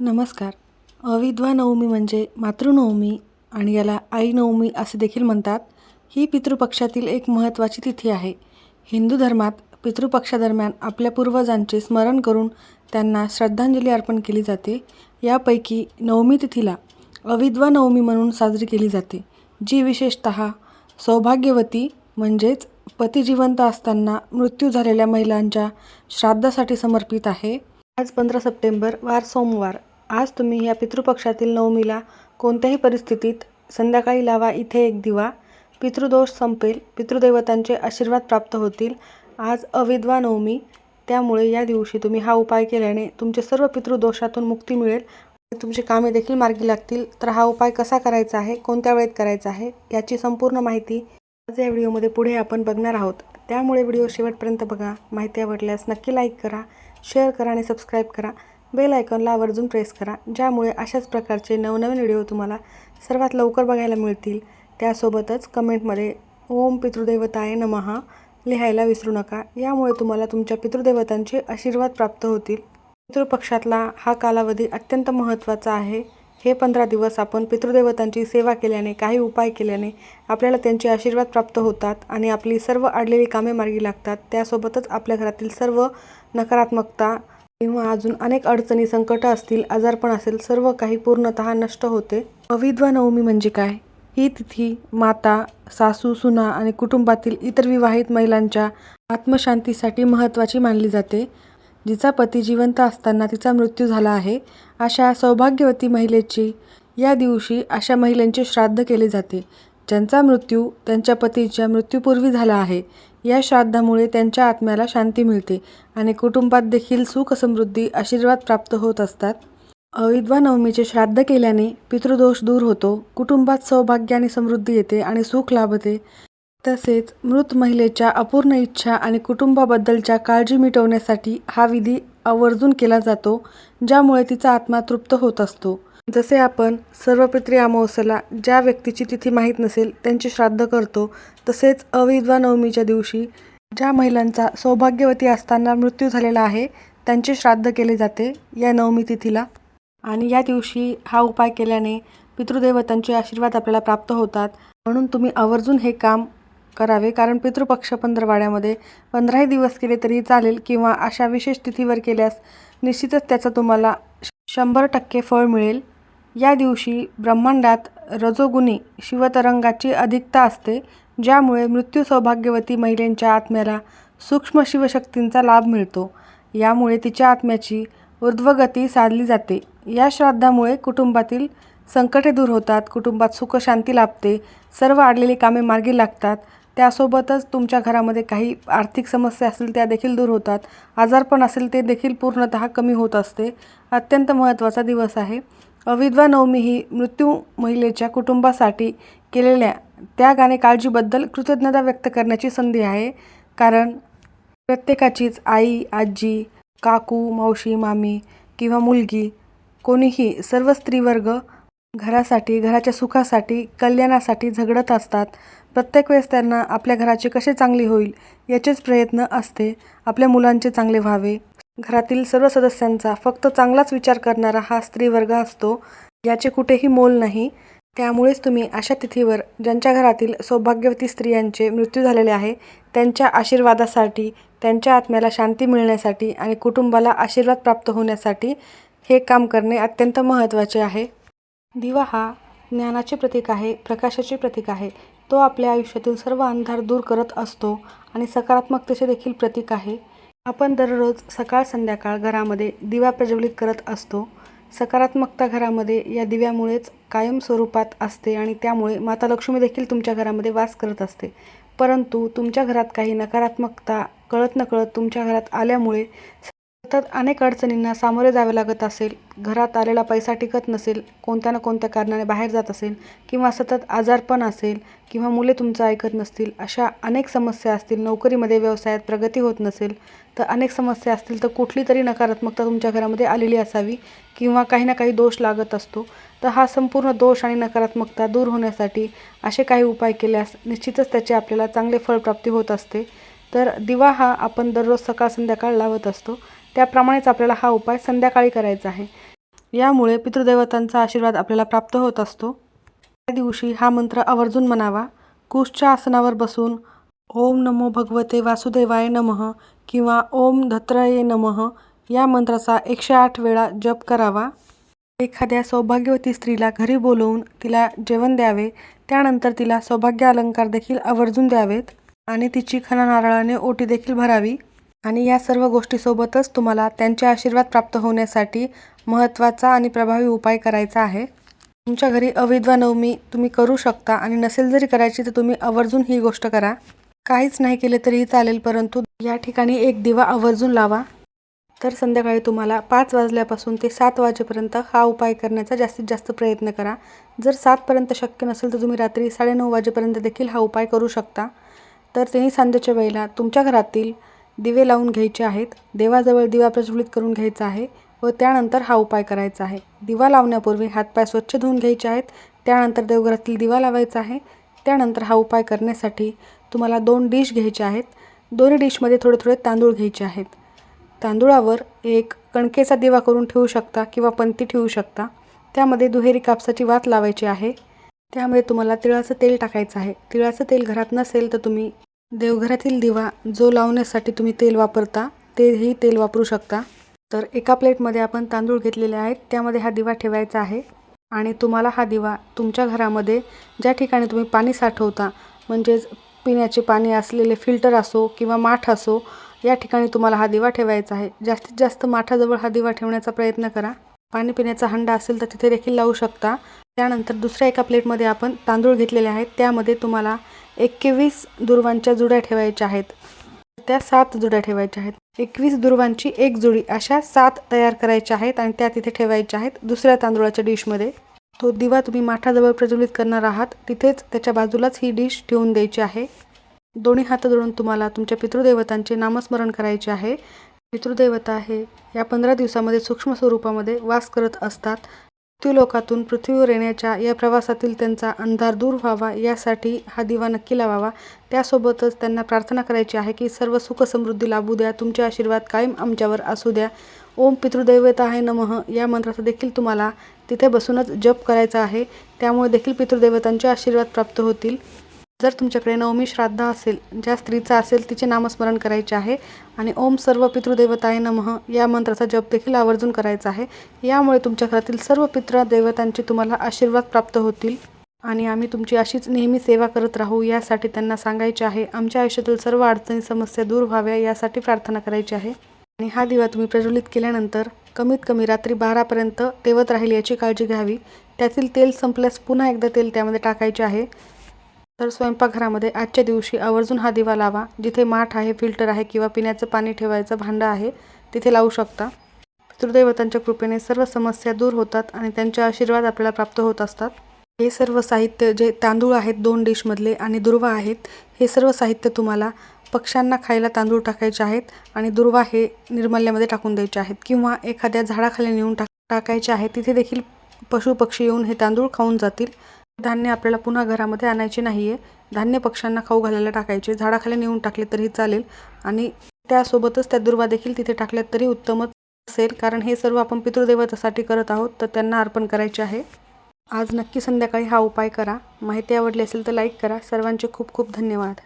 नमस्कार. अविद्वा नवमी म्हणजे मातृनवमी आणि याला आई नवमी असे देखील म्हणतात. ही पितृपक्षातील एक महत्त्वाची तिथी आहे. हिंदू धर्मात पितृपक्षादरम्यान आपल्या पूर्वजांचे स्मरण करून त्यांना श्रद्धांजली अर्पण केली जाते. यापैकी नवमी तिथीला अविद्वा नवमी म्हणून साजरी केली जाते जी विशेषत सौभाग्यवती म्हणजेच पती जिवंत असताना मृत्यू झालेल्या महिलांच्या श्राद्धासाठी समर्पित आहे. आज पंधरा सप्टेंबर वार सोमवार. आज तुम्ही या पितृपक्षातील नवमीला कोणत्याही परिस्थितीत संध्याकाळी लावा इथे एक दिवा. पितृदोष संपेल पितृदेवतांचे आशीर्वाद प्राप्त होतील. आज अविद्वा नवमी. त्यामुळे या दिवशी तुम्ही हा उपाय केल्याने तुमचे सर्व पितृदोषातून मुक्ती मिळेल. तुमची कामे देखील मार्गी लागतील. तर हा उपाय कसा करायचा आहे? कोणत्या वेळेत करायचा आहे? याची संपूर्ण माहिती आज या व्हिडिओमध्ये पुढे आपण बघणार आहोत. त्यामुळे व्हिडिओ शेवटपर्यंत बघा. माहिती आवडल्यास नक्की लाईक करा. शेअर करा आणि सबस्क्राईब करा. बेल आयकॉनला आवर्जून प्रेस करा ज्यामुळे अशाच प्रकारचे नवनवीन व्हिडिओ तुम्हाला सर्वात लवकर बघायला मिळतील. त्यासोबतच कमेंटमध्ये ओम पितृदेवताय नमहा लिहायला विसरू नका. यामुळे तुम्हाला तुमच्या पितृदेवतांचे आशीर्वाद प्राप्त होतील. पितृपक्षातला हा कालावधी अत्यंत महत्त्वाचा आहे. हे पंधरा दिवस आपण पितृदेवतांची सेवा केल्याने काही उपाय केल्याने आपल्याला त्यांचे आशीर्वाद प्राप्त होतात आणि आपली सर्व अडलेली कामे मार्गी लागतात. त्यासोबतच आपल्या घरातील सर्व नकारात्मकता किंवा अजून अनेक अडचणी संकट असतील आजारपण असेल सर्व काही पूर्णतः नष्ट होते. अविद्वा नवमी म्हणजे काय? ही तिथी माता सासू सुना आणि कुटुंबातील इतर विवाहित महिलांच्या आत्मशांतीसाठी महत्त्वाची मानली जाते. जिचा पती जिवंत असताना तिचा मृत्यू झाला आहे अशा सौभाग्यवती महिलेची या दिवशी अशा महिलांचे श्राद्ध केले जाते. ज्यांचा मृत्यू त्यांच्या पतीच्या मृत्यूपूर्वी झाला आहे या श्राद्धामुळे त्यांच्या आत्म्याला शांती मिळते आणि कुटुंबात देखील सुख समृद्धी आशीर्वाद प्राप्त होत असतात. अविद्वा नवमीचे श्राद्ध केल्याने पितृदोष दूर होतो कुटुंबात सौभाग्य आणि समृद्धी येते आणि सुख लाभते. तसेच मृत महिलेच्या अपूर्ण इच्छा आणि कुटुंबाबद्दलच्या काळजी मिटवण्यासाठी हा विधी आवर्जून केला जातो ज्यामुळे तिचा आत्मा तृप्त होत असतो. जसे आपण सर्व अमावस्याला अमावस्येला ज्या व्यक्तीची तिथी माहीत नसेल त्यांचे श्राद्ध करतो तसेच अविद्वा नवमीच्या दिवशी ज्या महिलांचा सौभाग्यवती असताना मृत्यू झालेला आहे त्यांचे श्राद्ध केले जाते या नवमी तिथीला. आणि या दिवशी हा उपाय केल्याने पितृदेवतांचे आशीर्वाद आपल्याला प्राप्त होतात. म्हणून तुम्ही आवर्जून हे काम करावे. कारण पितृपक्ष पंधरवाड्यामध्ये पंधराही दिवस केले तरी चालेल किंवा अशा विशेष तिथीवर केल्यास निश्चितच त्याचं तुम्हाला शंभर टक्के फळ मिळेल. या दिवशी ब्रह्मांडात रजोगुणी शिवतरंगाची अधिकता असते ज्यामुळे मृत्यू सौभाग्यवती महिलेंच्या आत्म्याला सूक्ष्म शिवशक्तींचा लाभ मिळतो. यामुळे तिच्या आत्म्याची ऊर्ध्वगती साधली जाते. या श्राद्धामुळे कुटुंबातील संकटे दूर होतात कुटुंबात सुखशांती लाभते सर्व अडलेली कामे मार्गी लागतात त्यासोबतच तुमच्या घरामध्ये काही आर्थिक समस्या असतील त्या देखील दूर होतात. आजारपण असेल ते देखील पूर्णतः कमी होत असते. अत्यंत महत्त्वाचा दिवस आहे. अविद्वा नवमी ही मृत्यू महिलेच्या कुटुंबासाठी केलेल्या त्याग आणि काळजीबद्दल कृतज्ञता व्यक्त करण्याची संधी आहे. कारण प्रत्येकाचीच आई आजी काकू मावशी मामी किंवा मुलगी कोणीही सर्व स्त्रीवर्ग घरासाठी घराच्या सुखासाठी कल्याणासाठी झगडत असतात. प्रत्येक वेळेस त्यांना आपल्या घराचे कसे चांगले होईल याचेच प्रयत्न असते. आपल्या मुलांचे चांगले व्हावे. घरातील सर्व सदस्यांचा फक्त चांगलाच विचार करणारा हा स्त्रीवर्ग असतो. याचे कुठेही मोल नाही. त्यामुळेच तुम्ही अशा तिथीवर ज्यांच्या घरातील सौभाग्यवती स्त्रियांचे मृत्यू झालेले आहे त्यांच्या आशीर्वादासाठी त्यांच्या आत्म्याला शांती मिळण्यासाठी आणि कुटुंबाला आशीर्वाद प्राप्त होण्यासाठी हे काम करणे अत्यंत महत्त्वाचे आहे. दिवा हा ज्ञानाचे प्रतीक आहे प्रकाशाचे प्रतीक आहे. तो आपल्या आयुष्यातील सर्व अंधार दूर करत असतो आणि सकारात्मकतेचे देखील प्रतीक आहे. आपण दररोज सकाळ संध्याकाळ घरामध्ये दिवा प्रज्वलित करत असतो. सकारात्मकता घरामध्ये या दिव्यामुळेच कायम स्वरूपात असते आणि त्यामुळे माता लक्ष्मी देखील तुमच्या घरामध्ये वास करत असते. परंतु तुमच्या घरात काही नकारात्मकता कळत नकळत तुमच्या घरात आल्यामुळे सतत अनेक अडचणींना सामोरे जावे लागत असेल घरात आलेला पैसा टिकत नसेल कोणत्या ना कोणत्या कारणाने बाहेर जात असेल किंवा सतत आजारपण असेल किंवा मुले तुमचं ऐकत नसतील अशा अनेक समस्या असतील नोकरीमध्ये व्यवसायात प्रगती होत नसेल तर अनेक समस्या असतील तर कुठली तरी नकारात्मकता तुमच्या घरामध्ये आलेली असावी किंवा काही ना काही दोष लागत असतो. तर हा संपूर्ण दोष आणि नकारात्मकता दूर होण्यासाठी असे काही उपाय केल्यास निश्चितच त्याचे आपल्याला चांगले फळप्राप्ती होत असते. तर दिवा हा आपण दररोज सकाळ संध्याकाळ लावत असतो. त्याप्रमाणेच आपल्याला हा उपाय संध्याकाळी करायचा आहे. यामुळे पितृदेवतांचा आशीर्वाद आपल्याला प्राप्त होत असतो. त्या दिवशी हा मंत्र आवर्जून म्हणावा. कुशच्या आसनावर बसून ओम नमो भगवते वासुदेवाय नमः किंवा ओम धत्रये नमः या मंत्राचा एकशे आठ वेळा जप करावा. एखाद्या सौभाग्यवती स्त्रीला घरी बोलवून तिला जेवण द्यावे. त्यानंतर तिला सौभाग्य अलंकार देखील आवर्जून द्यावेत आणि तिची खणा नारळाने ओटी देखील भरावी. आणि या सर्व गोष्टीसोबतच तुम्हाला त्यांचे आशीर्वाद प्राप्त होण्यासाठी महत्त्वाचा आणि प्रभावी उपाय करायचा आहे. तुमच्या घरी अविद्वा नवमी तुम्ही करू शकता आणि नसेल जरी करायची तर तुम्ही आवर्जून ही गोष्ट करा. काहीच नाही केले तरीही चालेल परंतु या ठिकाणी एक दिवा आवर्जून लावा. तर संध्याकाळी तुम्हाला पाच वाजल्यापासून ते सात वाजेपर्यंत हा उपाय करण्याचा जास्तीत जास्त प्रयत्न करा. जर सातपर्यंत शक्य नसेल तर तुम्ही रात्री साडेनऊ वाजेपर्यंत देखील हा उपाय करू शकता. तर त्यांनी सांजेच्या वेळेला तुमच्या घरातील दिवे लावून घ्यायचे आहेत. देवाजवळ दिवा प्रज्वलित करून घ्यायचा आहे व त्यानंतर हा उपाय करायचा आहे. दिवा लावण्यापूर्वी हातपाय स्वच्छ धुवून घ्यायचे आहेत. त्यानंतर देवघरातील दिवा लावायचा आहे. त्यानंतर हा उपाय करण्यासाठी तुम्हाला दोन डिश घ्यायचे आहेत. दोन्ही डिशमध्ये थोडे थोडे तांदूळ घ्यायचे आहेत. तांदूळावर एक कणकेचा दिवा करून ठेवू शकता किंवा पंती ठेवू शकता. त्यामध्ये दुहेरी कापसाची वात लावायची आहे. त्यामध्ये तुम्हाला तिळाचं तेल टाकायचं आहे. तिळाचं तेल घरात नसेल तर तुम्ही देवघरातील दिवा जो लावण्यासाठी तुम्ही तेल वापरता तेही तेल वापरू शकता. तर एका प्लेटमध्ये आपण तांदूळ घेतलेले आहेत त्यामध्ये हा दिवा ठेवायचा आहे. आणि तुम्हाला हा दिवा तुमच्या घरामध्ये ज्या ठिकाणी तुम्ही पाणी साठवता म्हणजेच पिण्याचे पाणी असलेले फिल्टर असो किंवा माठ असो या ठिकाणी तुम्हाला हा दिवा ठेवायचा आहे. जास्तीत जास्त माठाजवळ हा दिवा ठेवण्याचा प्रयत्न करा. पाणी पिण्याचा हंडा असेल तर तिथे देखील लावू शकता. त्यानंतर दुसऱ्या एका प्लेटमध्ये आपण तांदूळ घेतलेले आहेत. त्यामध्ये तुम्हाला एकवीस दुर्वांच्या जुड्या ठेवायच्या आहेत. त्या सात जुड्या ठेवायच्या आहेत. एकवीस दुर्वांची एक जुडी अशा सात तयार करायच्या आहेत आणि त्या तिथे ठेवायच्या आहेत दुसऱ्या तांदूळाच्या डिशमध्ये. तो दिवा तुम्ही माठाजवळ प्रज्वलित करणार आहात. तिथेच त्याच्या बाजूलाच ही डिश ठेवून द्यायची आहे. दोन्ही हात जोडून तुम्हाला तुमच्या पितृदेवतांचे नामस्मरण करायचे आहे. पितृदेवता आहे. या पंधरा दिवसामध्ये सूक्ष्म स्वरूपामध्ये वास करत असतात. मृत्यूलोकातून पृथ्वीवर येण्याच्या या प्रवासातील त्यांचा अंधार दूर व्हावा यासाठी हा दिवा नक्की लावावा. त्यासोबतच त्यांना प्रार्थना करायची आहे की सर्व सुख समृद्धी लाभू द्या तुमचे आशीर्वाद कायम आमच्यावर असू द्या. ओम पितृदैवता आहे नमः. या मंत्राचा देखील तुम्हाला तिथे बसूनच जप करायचा आहे. त्यामुळे देखील पितृदेवतांचे आशीर्वाद प्राप्त होतील. जर तुमच्याकडे नवमी श्राद्ध असेल ज्या स्त्रीचा असेल तिचे नामस्मरण करायचे आहे. आणि ओम सर्व पितृदेवताय नमः या मंत्राचा जप देखील आवर्जून करायचा आहे. यामुळे तुमच्या घरातील सर्व पितृदेवतांचे तुम्हाला आशीर्वाद प्राप्त होतील. आणि आम्ही तुमची अशीच नेहमी सेवा करत राहू यासाठी त्यांना सांगायचे आहे आमच्या आयुष्यातील सर्व अडचणी समस्या दूर व्हाव्या यासाठी प्रार्थना करायची आहे. आणि हा दिवा तुम्ही प्रज्वलित केल्यानंतर कमीत कमी रात्री बारापर्यंत तेवत राहील याची काळजी घ्यावी. त्यातील तेल संपल्यास पुन्हा एकदा तेल त्यामध्ये टाकायचे आहे. तर स्वयंपाकघरामध्ये आजच्या दिवशी आवर्जून हा दिवा लावा. जिथे माठ आहे फिल्टर आहे किंवा पिण्याचं पाणी ठेवायचं भांडं आहे तिथे लावू शकता. पितृदैवतांच्या कृपेने सर्व समस्या दूर होतात आणि त्यांचे आशीर्वाद आपल्याला प्राप्त होत असतात. हे सर्व साहित्य जे तांदूळ आहेत दोन डिशमधले आणि दुर्वा आहेत हे सर्व साहित्य तुम्हाला पक्ष्यांना खायला तांदूळ टाकायचे आहेत आणि दुर्वा हे निर्मल्यामध्ये टाकून द्यायचे आहेत. किंवा एखाद्या झाडाखाली नेऊन टाक टाकायचे आहे तिथे देखील पशुपक्षी येऊन हे तांदूळ खाऊन जातील. धान्य आपल्याला पुन्हा घरामध्ये आणायचे नाही आहे धान्य पक्ष्यांना खाऊ घालायला टाकायचे. झाडाखाली नेऊन टाकले तरी चालेल. आणि त्यासोबतच त्या दुर्वा देखील तिथे टाकल्यात तरी उत्तमच असेल. कारण हे सर्व आपण पितृदेवतासाठी करत आहोत तर त्यांना अर्पण करायचे आहे. आज नक्की संध्याकाळी हा उपाय करा. माहिती आवडली असेल तर लाईक करा. सर्वांचे खूप खूप धन्यवाद.